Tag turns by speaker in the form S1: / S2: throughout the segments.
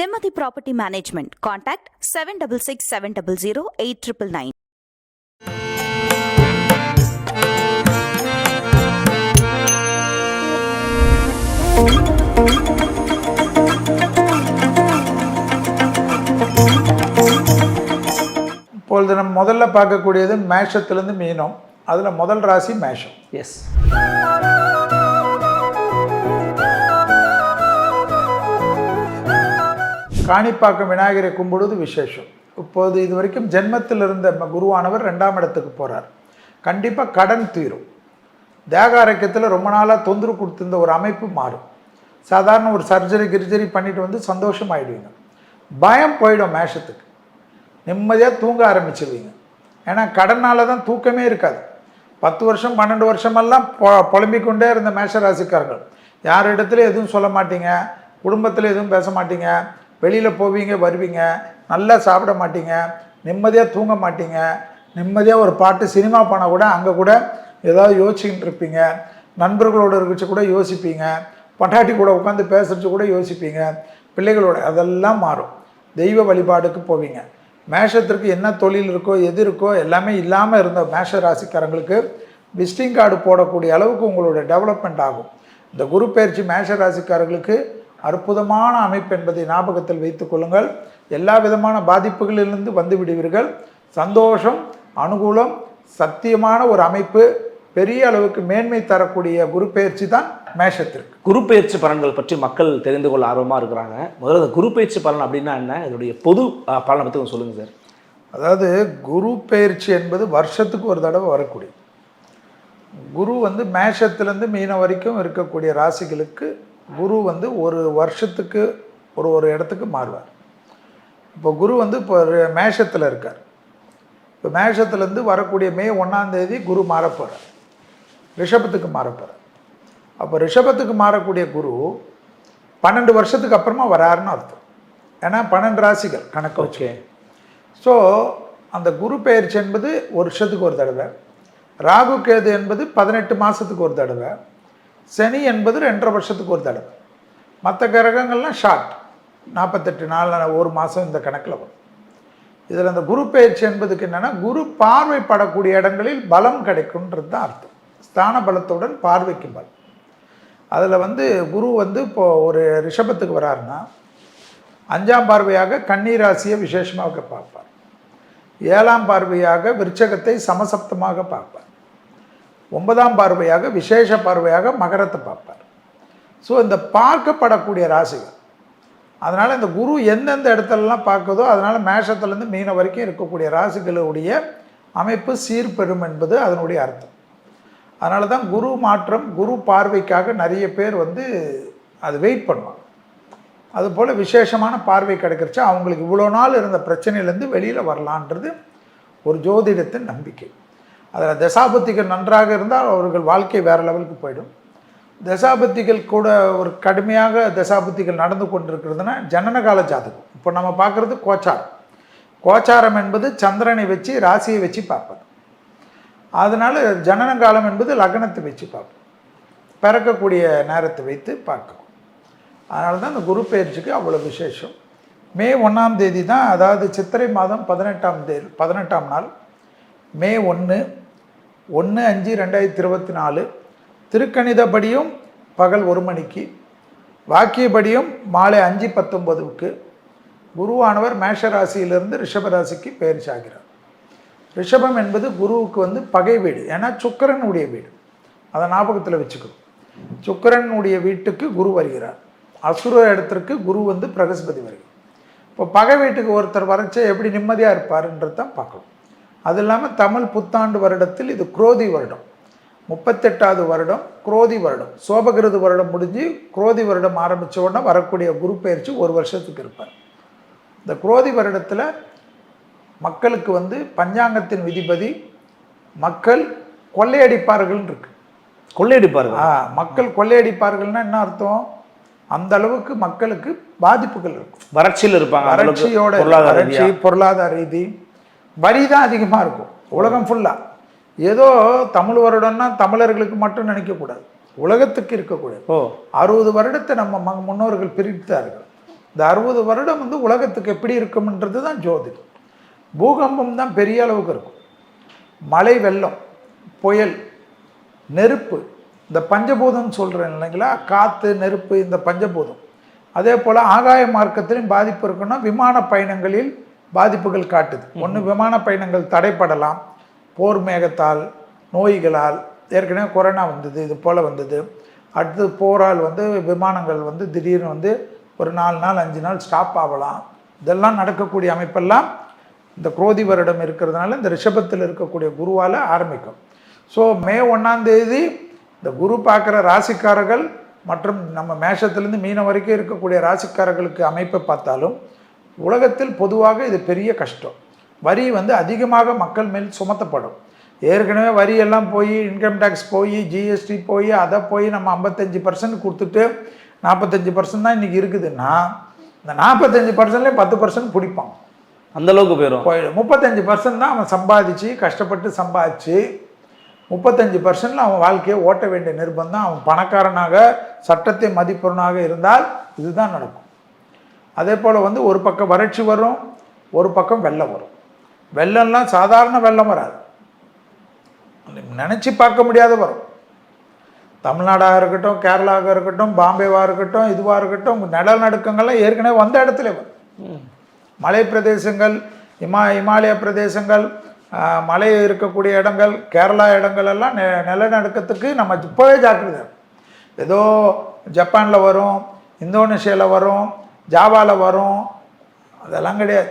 S1: Nimati Property Management. Contact 766 700 8999.
S2: இப்பொழுது நம்ம முதல்ல பார்க்கக்கூடியது மேஷத்துலேருந்து மீனம் அதில் முதல் ராசி மேஷம்
S3: எஸ்
S2: காணிப்பாக்கம் விநாயகரை கும்பிடுவது விசேஷம். இப்போது இது வரைக்கும் ஜென்மத்தில் இருந்த ம- குருவானவர் ரெண்டாம் இடத்துக்கு போகிறார் கண்டிப்பாக கடன் தீரும். தேக ஆரோக்கியத்தில் ரொம்ப நாளாக தொந்தரவு கொடுத்துருந்த ஒரு அமைப்பு மாறும். சாதாரண ஒரு சர்ஜரி கிர்ஜரி பண்ணிட்டு வந்து சந்தோஷம் ஆயிடுவீங்க பயம் போயிடும் மேஷத்துக்கு. நிம்மதியாக தூங்க ஆரம்பிச்சிடுவீங்க ஏன்னா கடனால் தான் தூக்கமே இருக்காது. பத்து வருஷம் பன்னெண்டு வருஷமெல்லாம் பொ இருந்த மேஷ ராசிக்காரர்கள் யார் இடத்துல எதுவும் சொல்ல மாட்டீங்க? குடும்பத்தில் எதுவும் பேச மாட்டீங்க? வெளியில் போவீங்க வருவீங்க. நல்லா சாப்பிட மாட்டீங்க. நிம்மதியாக தூங்க மாட்டீங்க. நிம்மதியாக ஒரு பாட்டு சினிமா போனால் கூட அங்கே கூட ஏதாவது யோசிச்சுக்கிட்டு இருப்பீங்க. நண்பர்களோடு இருந்துச்சு கூட யோசிப்பீங்க. பட்டாட்டி கூட உட்காந்து பேசுறச்சு கூட யோசிப்பீங்க. பிள்ளைகளோட அதெல்லாம் மாறும். தெய்வ வழிபாடுக்கு போவீங்க. மேஷத்திற்கு என்ன தொழில் இருக்கோ எது இருக்கோ எல்லாமே இல்லாமல் இருந்த மேஷ ராசிக்காரங்களுக்கு விசிட்டிங் கார்டு போடக்கூடிய அளவுக்கு உங்களோட டெவலப்மெண்ட் ஆகும். இந்த குரு பயிற்சி மேஷ ராசிக்காரர்களுக்கு அற்புதமான அமைப்பு என்பதை ஞாபகத்தில் வைத்துக் கொள்ளுங்கள். எல்லா விதமான பாதிப்புகளிலிருந்து வந்து விடுவீர்கள். சந்தோஷம் அனுகூலம் சத்தியமான ஒரு அமைப்பு பெரிய அளவுக்கு மேன்மை தரக்கூடிய குரு பயிற்சி தான் மேஷத்திற்கு.
S3: குரு பயிற்சி பலன்கள் பற்றி மக்கள் தெரிந்து கொள்ள ஆர்வமாக இருக்கிறாங்க. முதல்ல குரு பயிற்சி பலன் அப்படின்னா என்ன? இதனுடைய பொது பலனை பற்றி கொஞ்சம் சொல்லுங்கள் சார்.
S2: அதாவது குரு பயிற்சி என்பது வருஷத்துக்கு ஒரு தடவை வரக்கூடிய குரு வந்து மேஷத்துலேருந்து மீன வரைக்கும் இருக்கக்கூடிய ராசிகளுக்கு குரு வந்து ஒரு வருஷத்துக்கு ஒரு ஒரு இடத்துக்கு மாறுவார். இப்போ குரு வந்து இப்போ மேஷத்தில் இருக்கார். இப்போ மேஷத்துலேருந்து வரக்கூடிய மே ஒன்றாம் தேதி குரு மாறப்போகிறார் ரிஷபத்துக்கு மாறப்போகிறார் அப்போ ரிஷபத்துக்கு மாறக்கூடிய குரு பன்னெண்டு வருஷத்துக்கு அப்புறமா வராருன்னு அர்த்தம். ஏன்னா பன்னெண்டு ராசிகள் கணக்கு வச்சு.
S3: ஓகே.
S2: ஸோ அந்த குரு பெயர்ச்சி என்பது ஒரு வருஷத்துக்கு ஒரு தடவை. ராகு கேது என்பது பதினெட்டு மாதத்துக்கு ஒரு தடவை. சனி என்பது ரெண்டரை வருஷத்துக்கு ஒரு தடவை. மற்ற கிரகங்கள்லாம் ஷார்ட் நாற்பத்தெட்டு நாள் ஒரு மாதம் இந்த கணக்கில் வரும். இதில் அந்த குரு பெயர்ச்சி என்பதுக்கு என்னென்னா குரு பார்வைப்படக்கூடிய இடங்களில் பலம் கிடைக்கும்ன்றது தான் அர்த்தம். ஸ்தான பலத்துடன் பார்வைக்கு பலம். அதில் வந்து குரு வந்து இப்போ ஒரு ரிஷபத்துக்கு வராருன்னா அஞ்சாம் பார்வையாக கண்ணீராசியை விசேஷமாக பார்ப்பார். ஏழாம் பார்வையாக விருச்சகத்தை சமசப்தமாக பார்ப்பார். ஒன்பதாம் பார்வையாக விசேஷ பார்வையாக மகரத்தை பார்ப்பார். ஸோ இந்த பார்க்கப்படக்கூடிய ராசிகள் அதனால் இந்த குரு எந்தெந்த இடத்துலலாம் பார்க்குதோ அதனால் மேஷத்துலேருந்து மீன வரைக்கும் இருக்கக்கூடிய ராசிகளுடைய அமைப்பு சீர்பெறும் என்பது அதனுடைய அர்த்தம். அதனால தான் குரு மாற்றம் குரு பார்வைக்காக நிறைய பேர் வந்து அது வெயிட் பண்ணுவாங்க. அதுபோல் விசேஷமான பார்வை கிடைக்கிறச்சா அவங்களுக்கு இவ்வளோ நாள் இருந்த பிரச்சனையிலேருந்து வெளியில் வரலான்றது ஒரு ஜோதிடத்தின் நம்பிக்கை. அதில் தசாபத்திகள் நன்றாக இருந்தால் அவர்கள் வாழ்க்கை வேறு லெவலுக்கு போயிடும். தசாபத்திகள் கூட ஒரு கடுமையாக தசாபத்திகள் நடந்து கொண்டிருக்கிறதுனா ஜனனகால ஜாதகம். இப்போ நம்ம பார்க்குறது கோச்சாரம். கோச்சாரம் என்பது சந்திரனை வச்சு ராசியை வச்சு பார்ப்பது. அதனால் ஜனனகாலம் என்பது லக்னத்தை வச்சு பார்ப்போம். பிறக்கக்கூடிய நேரத்தை வைத்து பார்க்கும். அதனால தான் இந்த குரு பயிற்சிக்கு அவ்வளோ விசேஷம். மே ஒன்றாம் தேதி தான் அதாவது சித்திரை மாதம் பதினெட்டாம் தேதி பதினெட்டாம் நாள். மே ஒன்று ஒன்று அஞ்சு ரெண்டாயிரத்தி இருபத்தி நாலு. திருக்கணிதப்படியும் பகல் ஒரு மணிக்கு. வாக்கியப்படியும் மாலை அஞ்சு பத்தொன்பதுக்கு. குருவானவர் மேஷ ராசியிலிருந்து ரிஷப ராசிக்கு பயிற்சி ஆகிறார் ரிஷபம் என்பது குருவுக்கு வந்து பகை வீடு ஏன்னா சுக்கிரனுடைய வீடு. அதை ஞாபகத்தில் வச்சுக்கணும். சுக்கிரனுடைய வீட்டுக்கு குரு வருகிறார். அசுர இடத்திற்கு குரு வந்து பிரகஸ்பதி வருகிறார். இப்போ பகை வீட்டுக்கு ஒருத்தர் வரைச்சா எப்படி நிம்மதியாக இருப்பாருன்றது தான் பார்க்கணும். அது இல்லாமல் தமிழ் புத்தாண்டு வருடத்தில் இது குரோதி வருடம். முப்பத்தெட்டாவது வருடம் குரோதி வருடம். சோபகிருது வருடம் முடிஞ்சு குரோதி வருடம் ஆரம்பித்த உடனே வரக்கூடிய குரு பயிற்சி ஒரு வருஷத்துக்கு இருப்பார். இந்த குரோதி வருடத்தில் மக்களுக்கு வந்து பஞ்சாங்கத்தின் விதிபதி மக்கள் கொள்ளையடிப்பார்கள் இருக்கு.
S3: கொள்ளையடிப்பார்கள்.
S2: ஆ, மக்கள் கொள்ளையடிப்பார்கள்னா என்ன அர்த்தம்? அந்த அளவுக்கு மக்களுக்கு பாதிப்புகள் இருக்கும்.
S3: வறட்சியில் இருப்பாங்க.
S2: வறட்சியோட வறட்சி. பொருளாதார ரீதி. வரி தான் அதிகமாக இருக்கும். உலகம் ஃபுல்லாக ஏதோ தமிழ் வருடம்னா தமிழர்களுக்கு மட்டும் நினைக்கக்கூடாது. உலகத்துக்கு இருக்கக்கூடாது.
S3: ஓ.
S2: அறுபது வருடத்தை நம்ம ம- முன்னோர்கள் பிரித்தார்கள். இந்த அறுபது வருடம் வந்து உலகத்துக்கு எப்படி இருக்கும்ன்றது தான் ஜோதிடம். பூகம்பம் தான் பெரிய அளவுக்கு இருக்கும். மழை வெள்ளம் புயல் நெருப்பு இந்த பஞ்சபூதம் சொல்கிறேன் இல்லைங்களா? காற்று நெருப்பு இந்த பஞ்சபூதம். அதே போல் ஆகாய மார்க்கத்திலும் பாதிப்பு இருக்குன்னா விமான பயணங்களில் பாதிப்புகள் காட்டுது. ஒன்று விமான பயணங்கள் தடைப்படலாம். போர் மேகத்தால் நோய்களால் ஏற்கனவே கொரோனா வந்தது இது போல் வந்தது. அடுத்து போரால் வந்து விமானங்கள் வந்து திடீர்னு வந்து ஒரு நாலு நாள் அஞ்சு நாள் ஸ்டாப் ஆகலாம். இதெல்லாம் நடக்கக்கூடிய அமைப்பெல்லாம் இந்த குரோதி வருடம் இருக்கிறதுனால இந்த ரிஷபத்தில் இருக்கக்கூடிய குருவால் ஆரம்பிக்கும். ஸோ மே ஒன்றாம் தேதி இந்த குரு பார்க்குற ராசிக்காரர்கள் மற்றும் நம்ம மேஷத்துலேருந்து மீனம் வரைக்கும் இருக்கக்கூடிய ராசிக்காரர்களுக்கு அமைப்பை பார்த்தாலும் உலகத்தில் பொதுவாக இது பெரிய கஷ்டம். வரி வந்து அதிகமாக மக்கள் மேல் சுமத்தப்படும். ஏற்கனவே வரி எல்லாம் போய் இன்கம் டேக்ஸ் போய் ஜிஎஸ்டி போய் அதை போய் நம்ம ஐம்பத்தஞ்சு பர்சன்ட் கொடுத்துட்டு நாற்பத்தஞ்சு பர்சன்ட் தான் இன்றைக்கி இருக்குதுன்னா இந்த நாற்பத்தஞ்சு பர்சன்ட்லேயே பத்து பர்சன்ட் பிடிப்பான்.
S3: அந்த அளவுக்கு போயிடும்
S2: போயிடும். முப்பத்தஞ்சு பர்சன்ட் தான் அவன் சம்பாதிச்சு கஷ்டப்பட்டு சம்பாதிச்சு முப்பத்தஞ்சு பர்சன்ட்ல அவன் வாழ்க்கையை ஓட்ட வேண்டிய நிர்பந்தம் அவன் பணக்காரனாக சட்டத்தை மதிப்பவனாக இருந்தால் இதுதான் நடக்கும். அதே போல் வந்து ஒரு பக்கம் வறட்சி வரும் ஒரு பக்கம் வெள்ளம் வரும். வெள்ளம்லாம் சாதாரண வெள்ளம் வராது. நினச்சி பார்க்க முடியாத வரும். தமிழ்நாடாக இருக்கட்டும் கேரளாவாக இருக்கட்டும் பாம்பேவாக இருக்கட்டும் இதுவாக இருக்கட்டும் நிலநடுக்கங்கள்லாம் ஏற்கனவே வந்த இடத்துல வரும். மலை பிரதேசங்கள் இமா இமாலய பிரதேசங்கள் மலை இருக்கக்கூடிய இடங்கள் கேரளா இடங்கள் எல்லாம் நெ நிலநடுக்கத்துக்கு நம்ம இப்போவே ஜாக்கிரதை ஏதோ ஜப்பானில் வரும் இந்தோனேஷியாவில் வரும் ஜாவாவில் வரும். அதெல்லாம் கிடையாது.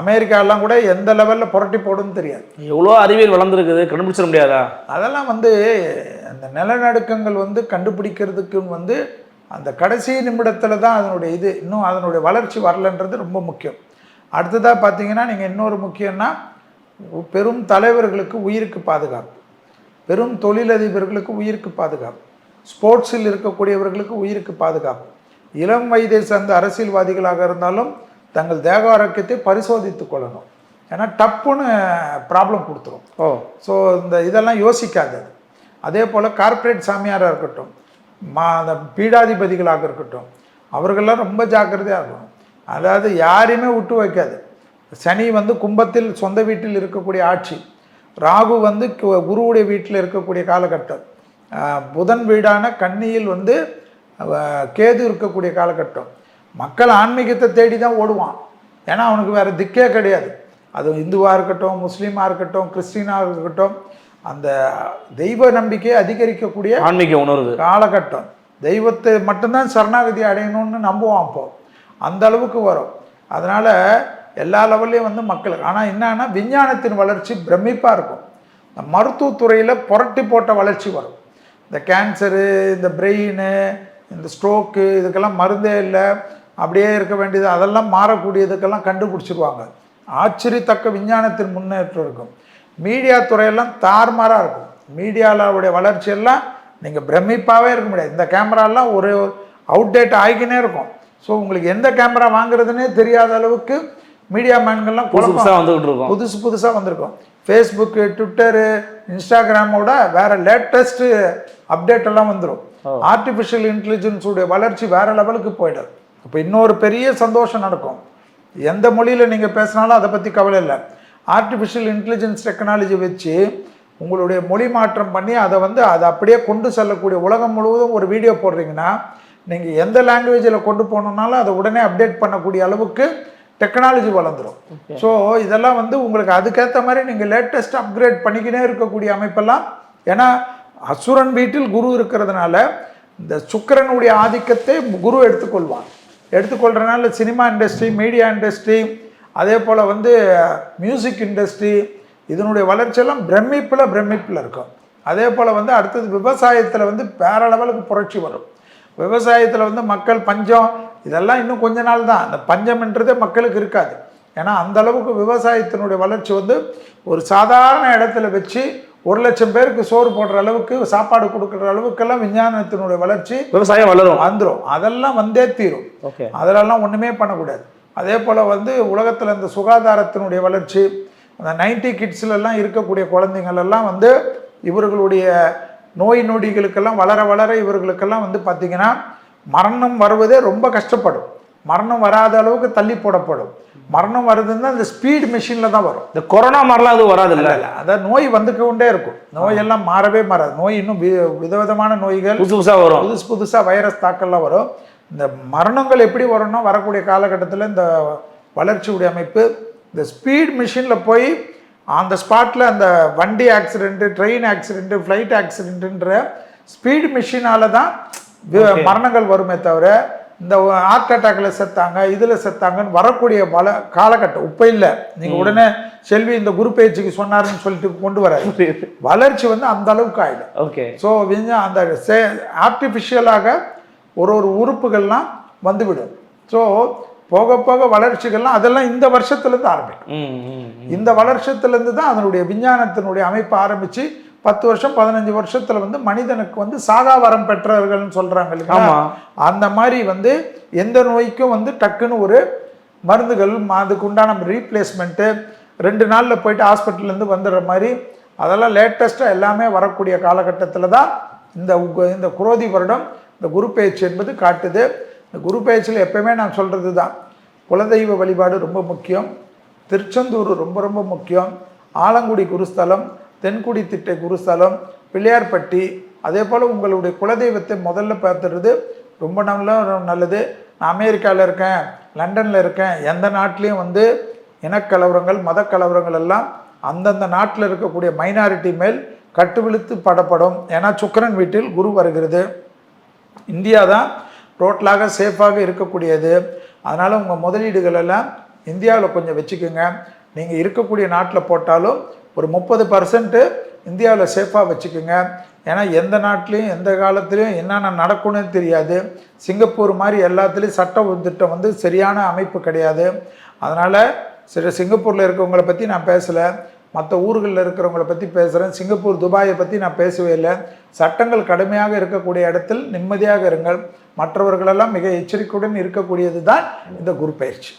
S2: அமெரிக்காலாம் கூட எந்த லெவலில் புரட்டி போடுன்னு தெரியாது.
S3: எவ்வளோ அறிவியல் வளர்ந்துருக்குது? கண்டுபிடிச்சிட முடியாதா?
S2: அதெல்லாம் வந்து அந்த நிலநடுக்கங்கள் வந்து கண்டுபிடிக்கிறதுக்கு வந்து அந்த கடைசி நிமிடத்தில் தான் அதனுடைய இது இன்னும் அதனுடைய வளர்ச்சி வரலன்றது ரொம்ப முக்கியம். அடுத்ததாக பார்த்தீங்கன்னா நீங்கள் இன்னொரு முக்கியம்னா பெரும் தலைவர்களுக்கு உயிருக்கு பாதுகாப்பு. பெரும் தொழிலதிபர்களுக்கு உயிருக்கு பாதுகாப்பு. ஸ்போர்ட்ஸில் இருக்கக்கூடியவர்களுக்கு உயிருக்கு பாதுகாப்பு. இளம் வயதை சார்ந்த அரசியல்வாதிகளாக இருந்தாலும் தங்கள் தேக ஆரோக்கியத்தை பரிசோதித்துக் கொள்ளணும். ஏன்னா டப்புன்னு ப்ராப்ளம் கொடுத்துரும்.
S3: ஓ.
S2: ஸோ இந்த இதெல்லாம் யோசிக்காது. அதே போல் கார்ப்பரேட் சாமியாராக இருக்கட்டும் மா அந்த பீடாதிபதிகளாக இருக்கட்டும் அவர்கள்லாம் ரொம்ப ஜாக்கிரதையாக இருக்கணும். அதாவது யாரையுமே விட்டு வைக்காது. சனி வந்து கும்பத்தில் சொந்த வீட்டில் இருக்கக்கூடிய ஆட்சி. ராகு வந்து குருவுடைய வீட்டில் இருக்கக்கூடிய காலகட்டம். புதன் வீடான கன்னியில் வந்து கேது இருக்கக்கூடிய காலகட்டம். மக்கள் ஆன்மீகத்தை தேடி தான் ஓடுவான். ஏன்னா அவனுக்கு வேறு திக்கே கிடையாது. அது இந்துவாக இருக்கட்டும் முஸ்லீமாக இருக்கட்டும் கிறிஸ்டினாக இருக்கட்டும் அந்த தெய்வ நம்பிக்கையை அதிகரிக்கக்கூடிய
S3: ஆன்மீக உணர்வு.
S2: காலகட்டம். தெய்வத்தை மட்டும்தான் சரணாகதி அடையணும்னு நம்புவான் அப்போ. அந்த அளவுக்கு வரும். அதனால் எல்லா லெவல்லையும் வந்து மக்களுக்கு ஆனால் என்னன்னா விஞ்ஞானத்தின் வளர்ச்சி பிரமிப்பாக இருக்கும். இந்த மருத்துவத்துறையில் புரட்டி போட்ட வளர்ச்சி வரும். இந்த கேன்சரு இந்த பிரெயின் இந்த ஸ்ட்ரோக்கு இதுக்கெல்லாம் மருந்தே இல்லை. அப்படியே இருக்க வேண்டியது அதெல்லாம் மாறக்கூடியதுக்கெல்லாம் கண்டுபிடிச்சிருவாங்க. ஆச்சரியத்தக்க விஞ்ஞானத்தின் முன்னேற்றம் இருக்கும். மீடியா துறையெல்லாம் தாறுமாறாக இருக்கும். மீடியாவுடைய வளர்ச்சியெல்லாம் நீங்கள் பிரமிப்பாகவே இருக்க முடியாது. இந்த கேமராலாம் ஒரு அவுடேட் ஆகிக்கினே இருக்கும். ஸோ உங்களுக்கு எந்த கேமரா வாங்குறதுனே தெரியாத அளவுக்கு மீடியா மேன்கள்லாம்
S3: புதுசாக வந்துகிட்டு இருக்கோம்.
S2: புதுசு புதுசாக வந்திருக்கும். ஃபேஸ்புக்கு ட்விட்டரு இன்ஸ்டாகிராமோட வேற லேட்டஸ்ட்டு அப்டேட் எல்லாம் வந்துடும் ஆர்டிஃபிஷியல் இன்டெலிஜென்ஸுடைய வளர்ச்சி வேற லெவலுக்கு போயிடும். இப்போ இன்னொரு பெரிய சந்தோஷம் நடக்கும். எந்த மொழியில் நீங்கள் பேசினாலும் அதை பற்றி கவலை இல்லை. ஆர்டிஃபிஷியல் இன்டெலிஜென்ஸ் டெக்னாலஜி வச்சு உங்களுடைய மொழி மாற்றம் பண்ணி அதை வந்து அதை அப்படியே கொண்டு செல்லக்கூடிய உலகம் முழுவதும் ஒரு வீடியோ போடுறீங்கன்னா நீங்கள் எந்த லாங்குவேஜில் கொண்டு போகணுன்னாலும் அதை உடனே அப்டேட் பண்ணக்கூடிய அளவுக்கு டெக்னாலஜி வளர்ந்துடும் ஸோ இதெல்லாம் வந்து உங்களுக்கு அதுக்கேற்ற மாதிரி நீங்கள் லேட்டஸ்ட் அப்கிரேட் பண்ணிக்கினே இருக்கக்கூடிய அமைப்பெல்லாம். ஏன்னா அசுரன் வீட்டில் குரு இருக்கிறதுனால இந்த சுக்கிரனுடைய ஆதிக்கத்தை குரு எடுத்துக்கொள்வான் எடுத்துக்கொள்றதுனால சினிமா இண்டஸ்ட்ரி மீடியா இண்டஸ்ட்ரி அதே போல் வந்து மியூசிக் இண்டஸ்ட்ரி இதனுடைய வளர்ச்சியெல்லாம் பிரமிப்பில் பிரமிப்பில் இருக்கும். அதே போல் வந்து அடுத்தது விவசாயத்தில் வந்து பேரளவலுக்கு புரட்சி வரும். விவசாயத்தில் வந்து மக்கள் பஞ்சம் இதெல்லாம் இன்னும் கொஞ்ச நாள் தான். அந்த பஞ்சம்ன்றதே மக்களுக்கு இருக்காது. ஏன்னா அந்த அளவுக்கு விவசாயத்தினுடைய வளர்ச்சி வந்து ஒரு சாதாரண இடத்துல வச்சு ஒரு லட்சம் பேருக்கு சோறு போடுற அளவுக்கு சாப்பாடு கொடுக்குற அளவுக்கெல்லாம் விஞ்ஞானத்தினுடைய வளர்ச்சி
S3: விவசாயம் வளரும்.
S2: வந்துடும் அதெல்லாம் வந்தே தீரும்.
S3: ஓகே.
S2: அதிலெல்லாம் ஒன்றுமே பண்ணக்கூடாது. அதே போல் வந்து உலகத்தில் இந்த சுகாதாரத்தினுடைய வளர்ச்சி அந்த நைன்டி கிட்ஸ்லலாம் இருக்கக்கூடிய குழந்தைங்கள் எல்லாம் வந்து இவர்களுடைய நோய் நொடிகளுக்கெல்லாம் வளர வளர இவர்களுக்கெல்லாம் வந்து பார்த்திங்கன்னா மரணம் வருவதே ரொம்ப கஷ்டப்படும். மரணம் வராத அளவுக்கு தள்ளி போடப்படும். மரணம் வருதுன்னா அந்த ஸ்பீட் மிஷினில் தான் வரும்.
S3: இந்த கொரோனா மாதிரிலாம் அது வராது இல்ல
S2: இல்ல. அதாவது நோய் வந்து கொண்டே இருக்கும். நோயெல்லாம் மாறவே மாறாது. நோய் இன்னும் வி- விதவிதமான நோய்கள்
S3: புதுசு புதுசா வரும்.
S2: புதுசு புதுசாக வைரஸ் தாக்கல்லாம் வரும். இந்த மரணங்கள் எப்படி வரும்னா வரக்கூடிய காலகட்டத்தில் இந்த வளர்ச்சியுடைய அமைப்பு இந்த ஸ்பீட் மிஷினில் போய் அந்த ஸ்பாட்டில் அந்த வண்டி ஆக்சிடென்ட்டு ட்ரெயின் ஆக்சிடென்ட்டு ஃப்ளைட் ஆக்சிடென்ட்டுன்ற ஸ்பீட் மிஷினால தான் மரணங்கள் வருமே தவிர இந்த ஹார்ட் அட்டாக்ல செத்தாங்க இதில் செத்தாங்கன்னு வரக்கூடிய வள காலகட்டம். இப்போ இல்லை. நீங்கள் உடனே செல்வி இந்த குரு பேச்சுக்கு சொன்னாருன்னு சொல்லிட்டு கொண்டு வராது வளர்ச்சி வந்து அந்த அளவுக்கு ஆயிடும்
S3: ஓகே.
S2: ஸோ அந்த சே ஆர்டிஃபிஷியலாக ஒரு ஒரு உறுப்புகள்லாம் வந்துவிடும். ஸோ போக போக வளர்ச்சிகள்லாம் அதெல்லாம் இந்த வருஷத்துலேருந்து ஆரம்பிக்கும். இந்த வருஷத்துலேருந்து தான் அதனுடைய விஞ்ஞானத்தினுடைய அமைப்பு ஆரம்பித்து பத்து வருஷம் பதினஞ்சு வருஷத்துல வந்து மனிதனுக்கு வந்து சாகா வரம் பெற்றவர்கள்னு சொல்றாங்க இல்லைங்களா. அந்த மாதிரி வந்து எந்த நோய்க்கும் வந்து டக்குன்னு ஒரு மருந்துகள் அதுக்கு உண்டான ரீப்ளேஸ்மெண்ட்டு ரெண்டு நாளில் போயிட்டு ஹாஸ்பிட்டல்லேருந்து வந்துடுற மாதிரி அதெல்லாம் லேட்டஸ்ட்டாக எல்லாமே வரக்கூடிய காலகட்டத்தில் தான் இந்த இந்த குரோதி வருடம் இந்த குரு பயிற்சி என்பது காட்டுது. இந்த குரு பயிற்சியில் எப்பயுமே நான் சொல்கிறது தான். குலதெய்வ வழிபாடு ரொம்ப முக்கியம். திருச்செந்தூர் ரொம்ப ரொம்ப முக்கியம். ஆலங்குடி குருஸ்தலம் தென்குடி திட்டை குருஸ்தலம் பிள்ளையார்பட்டி அதே போல் உங்களுடைய குலதெய்வத்தை முதல்ல பார்த்துடுறது ரொம்ப நல்ல நல்லது. நான் அமெரிக்காவில் இருக்கேன் லண்டனில் இருக்கேன் எந்த நாட்டிலையும் வந்து இனக்கலவரங்கள் மத கலவரங்கள் எல்லாம் அந்தந்த நாட்டில் இருக்கக்கூடிய மைனாரிட்டி மேல் கட்டுவிழுத்து படப்படும். ஏன்னா சுக்கிரன் வீட்டில் குரு வருகிறது. இந்தியா தான் டோட்டலாக சேஃபாக இருக்கக்கூடியது. அதனால் உங்கள் முதலீடுகள் எல்லாம் இந்தியாவில் கொஞ்சம் வச்சுக்கோங்க. நீங்கள் இருக்கக்கூடிய நாட்டில் போட்டாலும் ஒரு முப்பது பர்சன்ட்டு இந்தியாவில் சேஃபாக வச்சுக்கோங்க. ஏன்னா எந்த நாட்டிலையும் எந்த காலத்துலையும் என்னென்ன நடக்கும்னு தெரியாது. சிங்கப்பூர் மாதிரி எல்லாத்துலேயும் சட்ட திட்டம் வந்து சரியான அமைப்பு கிடையாது. அதனால் சரி சிங்கப்பூரில் இருக்கவங்கள பற்றி நான் பேசலை. மற்ற ஊர்களில் இருக்கிறவங்கள பற்றி பேசுகிறேன் சிங்கப்பூர் துபாயை பற்றி நான் பேசவே இல்லை. சட்டங்கள் கடுமையாக இருக்கக்கூடிய இடத்தில் நிம்மதியாக இருங்கள். மற்றவர்களெல்லாம் மிக எச்சரிக்கையுடன் இருக்கக்கூடியது தான் இந்த குரு பயிற்சி